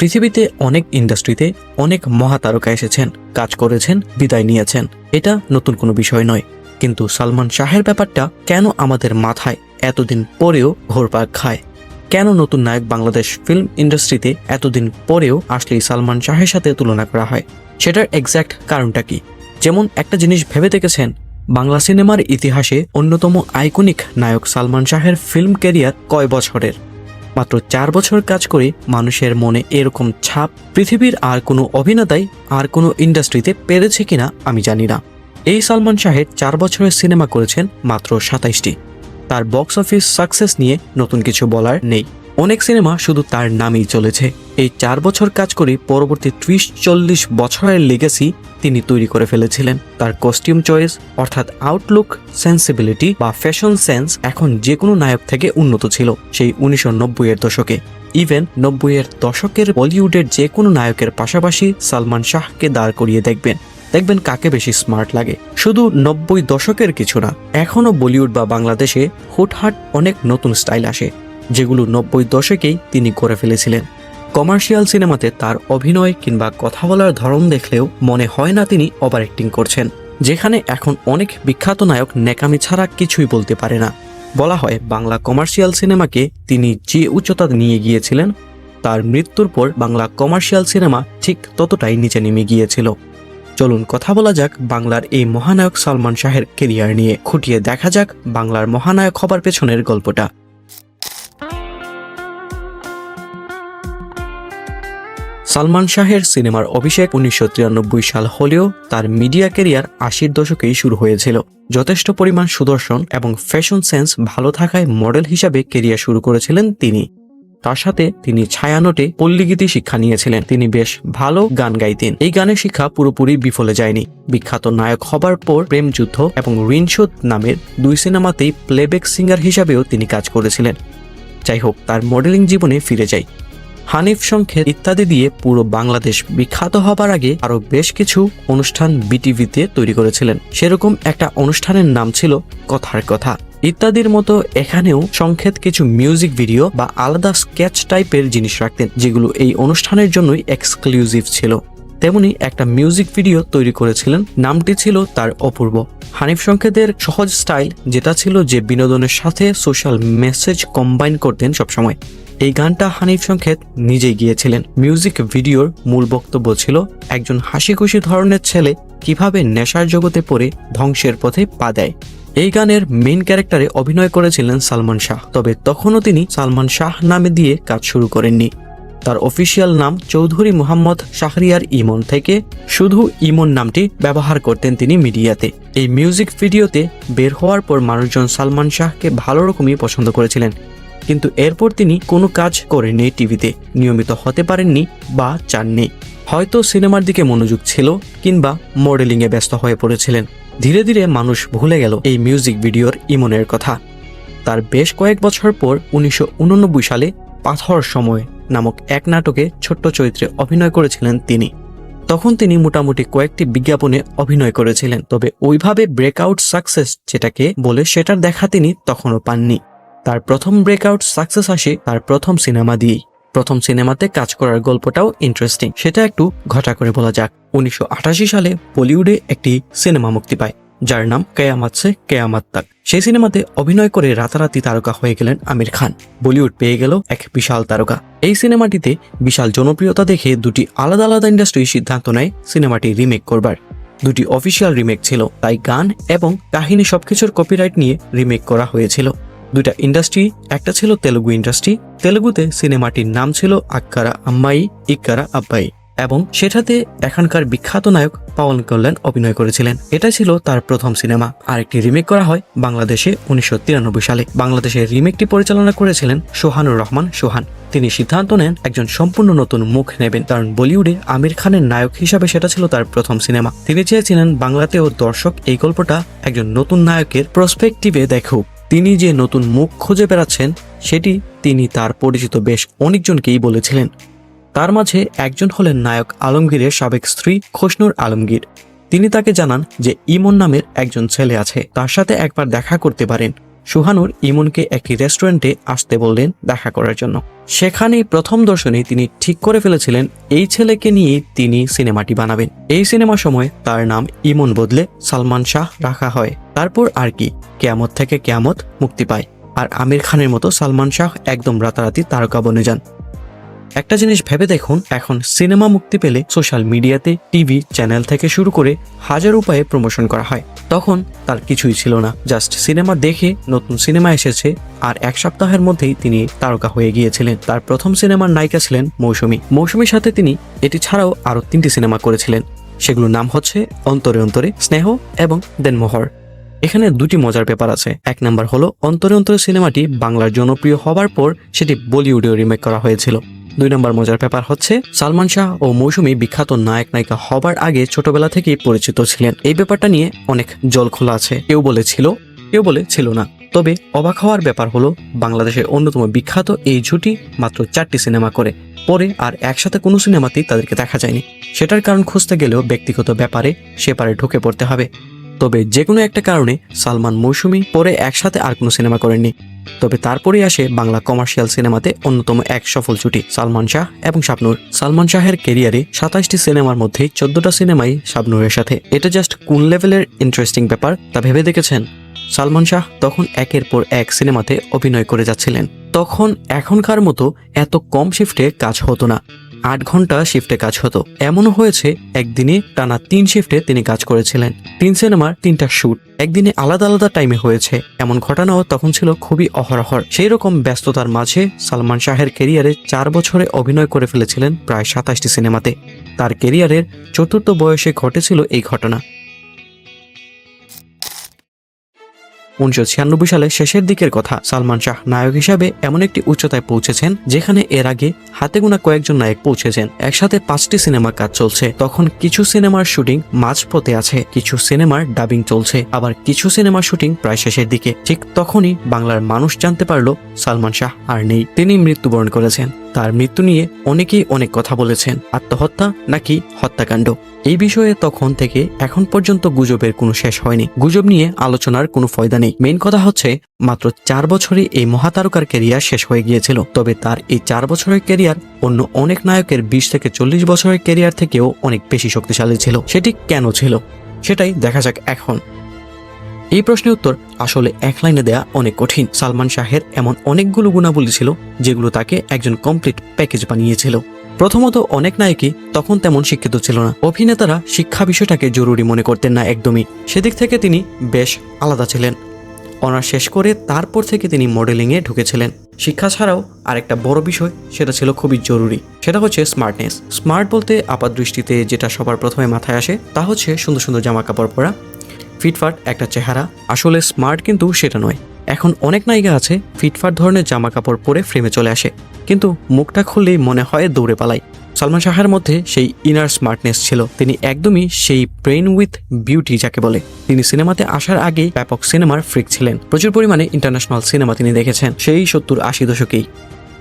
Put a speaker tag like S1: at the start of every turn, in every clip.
S1: পৃথিবীতে অনেক ইন্ডাস্ট্রিতে অনেক মহাতারকা এসেছেন, কাজ করেছেন, বিদায় নিয়েছেন। এটা নতুন কোনো বিষয় নয়। কিন্তু সালমান শাহের ব্যাপারটা কেন আমাদের মাথায় এতদিন পরেও ঘোরপাক খায়? কেন নতুন নায়ক বাংলাদেশ ফিল্ম ইন্ডাস্ট্রিতে এতদিন পরেও আসলেই সালমান শাহের সাথে তুলনা করা হয়? সেটার এক্স্যাক্ট কারণটা কি? যেমন একটা জিনিস ভেবে দেখেছেন, বাংলা সিনেমার ইতিহাসে অন্যতম আইকনিক নায়ক সালমান শাহের ফিল্ম ক্যারিয়ার কয় বছরের? মাত্র চার বছর কাজ করে মানুষের মনে এরকম ছাপ পৃথিবীর আর কোনো অভিনেতাই আর কোনো ইন্ডাস্ট্রিতে পেরেছে কিনা আমি জানি না। এই সালমান শাহের চার বছরের সিনেমা করেছেন মাত্র সাতাইশটি। তার বক্স অফিস সাকসেস নিয়ে নতুন কিছু বলার নেই। অনেক সিনেমা শুধু তার নামেই চলেছে। এই চার বছর কাজ করে পরবর্তী ত্রিশ চল্লিশ বছরের লিগেসি তিনি তৈরি করে ফেলেছিলেন। তার কস্টিউম চয়েস অর্থাৎ আউটলুক সেন্সিবিলিটি বা ফ্যাশন সেন্স এখন যে কোনো নায়ক থেকে উন্নত ছিল সেই উনিশশো এর দশকে। ইভেন নব্বইয়ের দশকের বলিউডের যে কোনো নায়কের পাশাপাশি সালমান শাহকে দাঁড় করিয়ে দেখবেন। দেখবেন কাকে বেশি স্মার্ট লাগে। শুধু নব্বই দশকের কিছু না, এখনও বলিউড বা বাংলাদেশে হুটহাট অনেক নতুন স্টাইল আসে, যেগুলো নব্বই দশকেই তিনি করে ফেলেছিলেন। কমার্শিয়াল সিনেমাতে তার অভিনয় কিংবা কথা বলার ধরন দেখলেও মনে হয় না তিনি ওভার অ্যাক্টিং করছেন, যেখানে এখন অনেক বিখ্যাত নায়ক নেকামি ছাড়া কিছুই বলতে পারে না। বলা হয়, বাংলা কমার্শিয়াল সিনেমাকে তিনি যে উচ্চতা নিয়ে গিয়েছিলেন, তার মৃত্যুর পর বাংলা কমার্শিয়াল সিনেমা ঠিক ততটাই নিচে নেমে গিয়েছিল। চলুন কথা বলা যাক বাংলার এই মহানায়ক সালমান শাহের কেরিয়ার নিয়ে। খুঁটিয়ে দেখা যাক বাংলার মহানায়ক হবার পেছনের গল্পটা। সালমান শাহের সিনেমার অভিষেক উনিশশো তিরানব্বই সাল হলেও তার মিডিয়া কেরিয়ার আশির দশকেই শুরু হয়েছিল। যথেষ্ট পরিমাণ সুদর্শন এবং ফ্যাশন সেন্স ভালো থাকায় মডেল হিসাবে কেরিয়ার শুরু করেছিলেন তিনি। তার সাথে তিনি ছায়ানটে পল্লীগীতি শিক্ষা নিয়েছিলেন। তিনি বেশ ভালো গান গাইতেন। এই গানের শিক্ষা পুরোপুরি বিফলে যায়নি। বিখ্যাত নায়ক হবার পর প্রেম যুদ্ধ এবং ঋণশোধ নামের দুই সিনেমাতেই প্লেব্যাক সিঙ্গার হিসাবেও তিনি কাজ করেছিলেন। যাই হোক, তার মডেলিং জীবনে ফিরে যাই। হানিফ সংক্ষেপ ইত্যাদি দিয়ে পুরো বাংলাদেশ বিখ্যাত হবার আগে আরও বেশ কিছু অনুষ্ঠান বিটিভিতে তৈরি করেছিলেন। সেরকম একটা অনুষ্ঠানের নাম ছিল কথার কথা। ইত্যাদির মতো এখানেও সংক্ষেপ কিছু মিউজিক ভিডিও বা আলাদা স্কেচ টাইপের জিনিস রাখতেন, যেগুলো এই অনুষ্ঠানের জন্যই এক্সক্লুসিভ ছিল। তেমনি একটা মিউজিক ভিডিও তৈরি করেছিলেন, নামটি ছিল তার অপূর্ব। হানিফ সংকেতের সহজ স্টাইল যেটা ছিল যে বিনোদনের সাথে সোশ্যাল মেসেজ কম্বাইন করতেন সবসময়। এই গানটা হানিফ সংকেত নিজেই গিয়েছিলেন। মিউজিক ভিডিওর মূল বক্তব্য ছিল একজন হাসি খুশি ধরনের ছেলে কীভাবে নেশার জগতে পড়ে ধ্বংসের পথে পা দেয়। এই গানের মেন ক্যারেক্টারে অভিনয় করেছিলেন সালমান শাহ, তবে তখনও তিনি সালমান শাহ নামে দিয়ে কাজ শুরু করেননি। তার অফিসিয়াল নাম চৌধুরী মোহাম্মদ শাহরিয়ার ইমন থেকে শুধু ইমন নামটি ব্যবহার করতেন তিনি মিডিয়াতে। এই মিউজিক ভিডিওতে বের হওয়ার পর মানুষজন সালমান শাহকে ভালো রকমই পছন্দ করেছিলেন। কিন্তু এরপর তিনি কোনো কাজ করেননি টিভিতে, নিয়মিত হতে পারেননি বা চাননি। হয়তো সিনেমার দিকে মনোযোগ ছিল কিংবা মডেলিংয়ে ব্যস্ত হয়ে পড়েছিলেন। ধীরে ধীরে মানুষ ভুলে গেল এই মিউজিক ভিডিওর ইমনের কথা। তার বেশ কয়েক বছর পর উনিশশো উননব্বই সালে পাথর সময় নামক এক নাটকে ছোট্ট চরিত্রে অভিনয় করেছিলেন তিনি। তখন তিনি মোটামুটি কয়েকটি বিজ্ঞাপনে অভিনয় করেছিলেন, তবে ওইভাবে ব্রেকআউট সাকসেস যেটাকে বলে সেটার দেখা তিনি তখনও পাননি। তার প্রথম ব্রেকআউট সাকসেস আসে তার প্রথম সিনেমা দিয়েই। প্রথম সিনেমাতে কাজ করার গল্পটাও ইন্টারেস্টিং সেটা একটু ঘটা করে বলা যাক। উনিশশো আঠাশি সালে বলিউডে একটি সিনেমা মুক্তি পায়, যার নাম কেয়ামাত সে কেয়ামাত তাক। সেই সিনেমাতে অভিনয় করে রাতারাতি তারকা হয়ে গেলেন আমির খান। বলিউড পেয়ে গেল এক বিশাল তারকা। এই সিনেমাটিতে বিশাল জনপ্রিয়তা দেখে দুটি আলাদা আলাদা ইন্ডাস্ট্রি সিদ্ধান্ত নেয় সিনেমাটি রিমেক করবার। দুটি অফিসিয়াল রিমেক ছিল, তাই গান এবং কাহিনী সবকিছুর কপিরাইট নিয়ে রিমেক করা হয়েছিল। দুইটা ইন্ডাস্ট্রি একটা ছিল তেলুগু ইন্ডাস্ট্রি তেলুগুতে সিনেমাটির নাম ছিল আক্কারা আম্মাই, ইক্কারা আব্বাই এবং সেটাতে এখানকার বিখ্যাত নায়ক পাওয়ান কল্যাণ অভিনয় করেছিলেন। এটা ছিল তার প্রথম সিনেমা। আর একটি রিমেক করা হয় বাংলাদেশে উনিশশো তিরানব্বই সালে। বাংলাদেশের রিমেকটি পরিচালনা করেছিলেন সোহানুর রহমান সোহান। তিনি সিদ্ধান্ত নেন একজন সম্পূর্ণ নতুন মুখ নেবেন, কারণ বলিউডে আমির খানের নায়ক হিসাবে সেটা ছিল তার প্রথম সিনেমা। তিনি চেয়েছিলেন বাংলাতেও দর্শক এই গল্পটা একজন নতুন নায়কের প্রসপেক্টিভে দেখুক। তিনি যে নতুন মুখ খুঁজে বেড়াচ্ছেন, সেটি তিনি তার পরিচিত বেশ অনেকজনকেই বলেছিলেন। তার মাঝে একজন হলেন নায়ক আলমগীরের সাবেক স্ত্রী খোসনুর আলমগীর। তিনি তাকে জানান যে ইমন নামের একজন ছেলে আছে, তার সাথে একবার দেখা করতে পারেন। সুহানুর ইমনকে একটি রেস্টুরেন্টে আসতে বললেন দেখা করার জন্য। সেখানেই প্রথম দর্শনে তিনি ঠিক করে ফেলেছিলেন, এই ছেলেকে নিয়ে তিনি সিনেমাটি বানাবেন। এই সিনেমা সময় তার নাম ইমন বদলে সালমান শাহ রাখা হয়। তারপর আর কি, কেয়ামত থেকে কেয়ামত মুক্তি পায়। আর আমির খানের মতো সালমান শাহ একদম রাতারাতি তারকা বনে যান। একটা জিনিস ভেবে দেখুন, এখন সিনেমা মুক্তি পেলে সোশ্যাল মিডিয়াতে টিভি, চ্যানেল থেকে শুরু করে হাজার উপায়ে প্রমোশন করা হয়। তখন তার কিছুই ছিল না জাস্ট সিনেমা দেখে নতুন সিনেমা এসেছে আর এক সপ্তাহের মধ্যেই তিনি তারকা হয়ে গিয়েছিলেন। তার প্রথম সিনেমার নায়িকা ছিলেন মৌসুমী। মৌসুমীর সাথে তিনি এটি ছাড়াও আরও তিনটি সিনেমা করেছিলেন। সেগুলোর নাম হচ্ছে অন্তরে অন্তরে স্নেহ এবং দেনমোহর। এখানে দুটি মজার ব্যাপার আছে। এক নাম্বার হলো অন্তরে অন্তরে সিনেমাটি বাংলার জনপ্রিয় হবার পর সেটি বলিউডেও রিমেক করা হয়েছিল। দুই নম্বর মজার ব্যাপার হচ্ছে, সালমান শাহ ও মৌসুমী বিখ্যাত নায়ক নায়িকা হবার আগে ছোটবেলা থেকেই পরিচিত ছিলেন। এই ব্যাপারটা নিয়ে অনেক জল খোলা আছে। কেউ বলেছিল, কেউ বলে ছিল না। তবে অবাক হওয়ার ব্যাপার হলো, বাংলাদেশের অন্যতম বিখ্যাত এই জুটি মাত্র চারটি সিনেমা করে। পরে আর একসাথে কোনো সিনেমাতেই তাদেরকে দেখা যায়নি। সেটার কারণ খুঁজতে গেলেও ব্যক্তিগত ব্যাপারে সেপারে ঢুকে পড়তে হবে। তবে যে কোনো একটা কারণে সালমান মৌসুমি পরে একসাথে আর কোনো সিনেমা করেননি। তবে তারপরেই আসে বাংলা কমার্শিয়াল সিনেমাতে অন্যতম এক সফল জুটি, সালমান শাহ এবং শাবনুর। সালমান শাহের কেরিয়ারে সাতাশটি সিনেমার মধ্যে চোদ্দটা সিনেমাই শাবনুরের সাথে। এটা জাস্ট কোন লেভেলের ইন্টারেস্টিং ব্যাপার তা ভেবে দেখেছেন? সালমান শাহ তখন একের পর এক সিনেমাতে অভিনয় করে যাচ্ছিলেন। তখন এখনকার মতো এত কম শিফটে কাজ হতো না। আট ঘণ্টা শিফটে কাজ হতো। এমনও হয়েছে, একদিনে টানা তিন শিফটে তিনি কাজ করেছিলেন। তিন সিনেমার তিনটা শ্যুট একদিনে আলাদা আলাদা টাইমে হয়েছে। এমন ঘটনাও তখন ছিল খুবই অহরহর। সেই রকম ব্যস্ততার মাঝে সালমান শাহের কেরিয়ারে চার বছরে অভিনয় করে ফেলেছিলেন প্রায় সাতাশটি সিনেমাতে। তার কেরিয়ারের চতুর্থ বয়সে ঘটেছিল এই ঘটনা। উনিশশো সালের শেষের দিকের কথা সালমান শাহ নায়ক হিসাবে এমন একটি উচ্চতায় পৌঁছেছেন, যেখানে এর আগে হাতে গোনা কয়েকজন নায়ক পৌঁছেছেন। একসাথে পাঁচটি সিনেমার কাজ চলছে। তখন কিছু সিনেমার শুটিং মাঝপথে আছে, কিছু সিনেমার ডাবিং চলছে। আবার কিছু সিনেমার শুটিং প্রায় শেষের দিকে। ঠিক তখনই বাংলার মানুষ জানতে পারল সালমান শাহ আর নেই। তিনি মৃত্যুবরণ করেছেন। তার মৃত্যু নিয়ে অনেকেই অনেক কথা বলেছেন, আত্মহত্যা নাকি হত্যাকাণ্ড। এই বিষয়ে তখন থেকে এখন পর্যন্ত গুজবের কোনো শেষ হয়নি। গুজব নিয়ে আলোচনার কোনো ফয়দা নেই। মেইন কথা হচ্ছে, মাত্র চার বছরই এই মহাতারকার ক্যারিয়ার শেষ হয়ে গিয়েছিল। তবে তার এই চার বছরের ক্যারিয়ার অন্য অনেক নায়কের বিশ থেকে চল্লিশ বছরের ক্যারিয়ার থেকেও অনেক বেশি শক্তিশালী ছিল। সেটি কেন ছিল? সেটাই দেখা যাক এখন। এই প্রশ্নের উত্তর আসলে এক লাইনে দেয়া অনেক কঠিন। সালমান শাহের এমন অনেকগুলো গুণাবলী ছিল, যেগুলো তাকে একজন কমপ্লিট প্যাকেজ বানিয়েছিল। প্রথমত, অনেক নায়কই তখন তেমন শিক্ষিত ছিল না। অভিনেতারা শিক্ষা বিষয়টাকে জরুরি মনে করতেন না একদমই। সেদিক থেকে তিনি বেশ আলাদা ছিলেন। অনার্স শেষ করে তারপর থেকে তিনি মডেলিংয়ে ঢুকেছিলেন। শিক্ষা ছাড়াও আরেকটা বড় বিষয়, সেটা ছিল খুবই জরুরি। সেটা হচ্ছে স্মার্টনেস স্মার্ট বলতে আপাত দৃষ্টিতে যেটা সবার প্রথমে মাথায় আসে, তা হচ্ছে সুন্দর সুন্দর জামা কাপড় পরা। ফিটফাট একটা চেহারা। আসলে স্মার্ট কিন্তু সেটা নয়। এখন অনেক নায়িকা আছে, ফিটফাট ধরনের জামা কাপড় পরে ফ্রেমে চলে আসে। কিন্তু মুখটা খুললেই মনে হয় দৌড়ে পালাই। সালমান শাহের মধ্যে সেই ইনার স্মার্টনেস ছিল। তিনি একদমই সেই ব্রেন উইথ বিউটি যাকে বলে। তিনি সিনেমাতে আসার আগেই ব্যাপক সিনেমার ফ্রিক ছিলেন। প্রচুর পরিমাণে ইন্টারন্যাশনাল সিনেমা তিনি দেখেছেন, সেই সত্তর আশি দশকেই।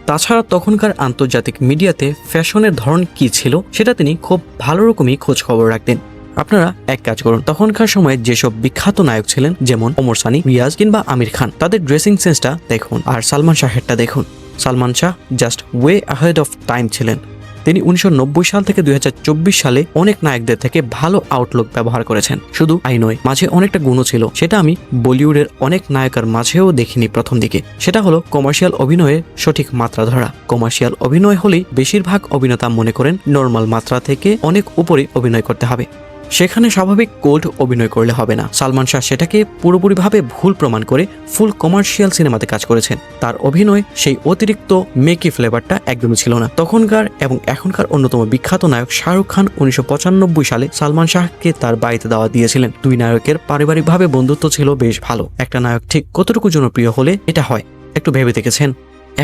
S1: তাছাড়া তখনকার আন্তর্জাতিক মিডিয়াতে ফ্যাশনের ধরন কি ছিল, সেটা তিনি খুব ভালো রকমই খোঁজ খবর রাখতেন। আপনারা এক কাজ করুন, তখনকার সময়ে যেসব বিখ্যাত নায়ক ছিলেন, যেমন ওমর সানি, রিয়াজ কিংবা আমির খান, তাদের ড্রেসিং সেন্সটা দেখুন আর সালমান শাহেরটা দেখুন। Salman Shah just way ahead of time ছিলেন। তিনি উনিশশো নব্বই সাল থেকে দুই হাজার চব্বিশ সালে অনেক নায়কদের থেকে ভালো আউটলুক ব্যবহার করেছেন। শুধু আই নয়, মাঝে অনেকটা গুণও ছিল, সেটা আমি বলিউডের অনেক নায়কের মাঝেও দেখিনি প্রথম দিকে। সেটা হলো কমার্শিয়াল অভিনয়ে সঠিক মাত্রা ধরা। কমার্শিয়াল অভিনয় হলেই বেশিরভাগ অভিনেতা মনে করেন নর্মাল মাত্রা থেকে অনেক উপরে অভিনয় করতে হবে। সেখানে স্বাভাবিক কোল্ড অভিনয় করলে হবে না। সালমান শাহ সেটাকে পুরোপুরিভাবে ভুল প্রমাণ করে ফুল কমার্শিয়াল সিনেমাতে কাজ করেছেন। তার অভিনয় সেই অতিরিক্ত মেকি ফ্লেভারটা একদমই ছিল না। তখনকার এবং এখনকার অন্যতম বিখ্যাত নায়ক শাহরুখ খান উনিশশো পঁচানব্বই সালে সালমান শাহকে তার বাড়িতে দাওয়া দিয়েছিলেন। দুই নায়কের পারিবারিকভাবে বন্ধুত্ব ছিল বেশ ভালো। একটা নায়ক ঠিক কতটুকু জনপ্রিয় হলে এটা হয়। একটু ভেবে দেখেছেন?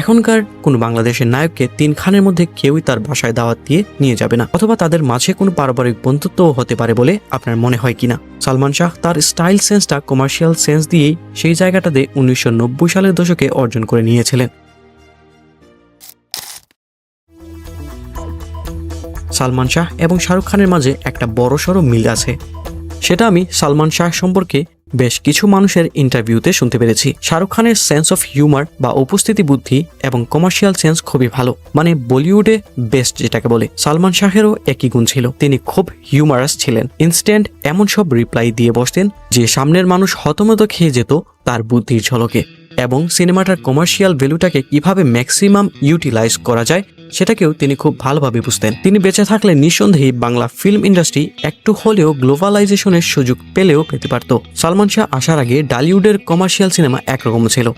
S1: এখনকার কোনো বাংলাদেশের নায়ককে তিন খানের মধ্যে কেউই তার বাসায় দাওয়াত দিয়ে নিয়ে যাবে না, অথবা তাদের মাঝে কোনো পারিবারিক বন্ধুত্বও হতে পারে বলে আপনার মনে হয় কিনা? সালমান শাহ তার স্টাইল সেন্সটা কমার্শিয়াল সেন্স দিয়েই সেই জায়গাটাতে উনিশশো নব্বই সালের দশকে অর্জন করে নিয়েছিলেন। সালমান শাহ এবং শাহরুখ খানের মাঝে একটা বড়সড় মিল আছে। সেটা আমি সালমান শাহ সম্পর্কে বেশ কিছু মানুষের ইন্টারভিউতে শুনতে পেরেছি। শাহরুখ খানের সেন্স অফ হিউমার বা উপস্থিতি বুদ্ধি এবং কমার্শিয়াল সেন্স খুবই ভালো। মানে বলিউডে বেস্ট যেটাকে বলে। সালমান শাহেরও একই গুণ ছিল। তিনি খুব হিউমারাস ছিলেন। ইনস্ট্যান্ট এমন সব রিপ্লাই দিয়ে বসতেন যে সামনের মানুষ হতমত খেয়ে যেত তার বুদ্ধির ঝলকে। এবং সিনেমাটার কমার্শিয়াল ভ্যালুটাকে কীভাবে ম্যাক্সিমাম ইউটিলাইজ করা যায় সেটাকেও তিনি খুব ভালোভাবে বুঝতেন। তিনি বেঁচে থাকলে নিঃসন্দেহে বাংলা ফিল্ম ইন্ডাস্ট্রি একটু হলেও গ্লোবালাইজেশনের সুযোগ পেলেও পেতে পারত। সালমান শাহ আসার আগে ডালিউডের কমার্শিয়াল সিনেমা একরকম ছিল।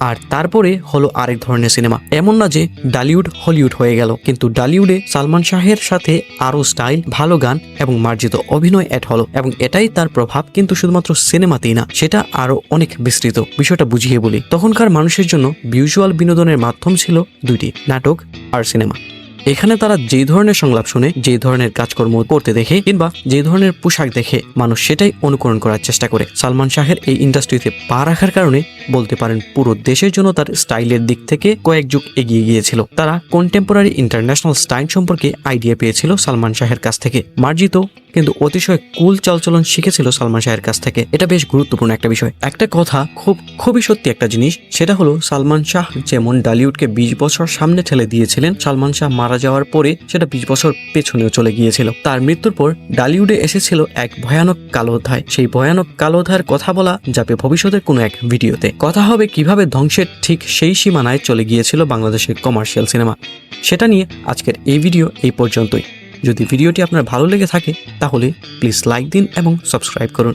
S1: আর তারপরে হলো আরেক ধরনের সিনেমা। এমন না যে ডালিউড হলিউড হয়ে গেল, কিন্তু ডালিউডে সালমান শাহের সাথে আরও স্টাইল, ভালো গান এবং মার্জিত অভিনয় অ্যাড হলো এবং এটাই তার প্রভাব, কিন্তু শুধুমাত্র সিনেমাতেই না, সেটা আরও অনেক বিস্তৃত। বিষয়টা বুঝিয়ে বলি, তখনকার মানুষের জন্য ভিজুয়াল বিনোদনের মাধ্যম ছিল দুইটি, নাটক আর সিনেমা। এখানে তারা যে ধরনের সংলাপ শুনে, যে ধরনের কাজকর্ম করতে দেখে, কিংবা যে ধরনের পোশাক দেখে মানুষ সেটাই অনুকরণ করার চেষ্টা করে। সালমান শাহের এই ইন্ডাস্ট্রিতে পা রাখার কারণে বলতে পারেন পুরো দেশের জন্য তার স্টাইলের দিক থেকে কয়েক যুগ এগিয়ে গিয়েছিল। তারা কন্টেম্পোরারি ইন্টারন্যাশনাল স্টাইল সম্পর্কে আইডিয়া পেয়েছিল সালমান শাহের কাছ থেকে। মার্জিত কিন্তু অতিশয় কুল চালচলন শিখেছিল সালমান শাহের কাছ থেকে। এটা বেশ গুরুত্বপূর্ণ একটা বিষয়। একটা কথা খুব, খুবই সত্যি একটা জিনিস, সেটা হলো সালমান শাহ যেমন ডালিউডকে বিশ বছর সামনে ঠেলে দিয়েছিলেন, সালমান শাহ মারা যাওয়ার পরে সেটা বিশ বছর পেছনেও চলে গিয়েছিল। তার মৃত্যুর পর ডালিউডে এসেছিল এক ভয়ানক কালো অধ্যায় সেই ভয়ানক কালো অধ্যায়ের কথা বলা যাবে ভবিষ্যতের কোনো এক ভিডিওতে। কথা হবে কীভাবে ধ্বংসের ঠিক সেই সীমানায় চলে গিয়েছিল বাংলাদেশের কমার্শিয়াল সিনেমা। সেটা নিয়ে আজকের এই ভিডিও এই পর্যন্তই। যদি ভিডিওটি আপনার ভালো লেগে থাকে তাহলে প্লিজ লাইক দিন এবং সাবস্ক্রাইব করুন।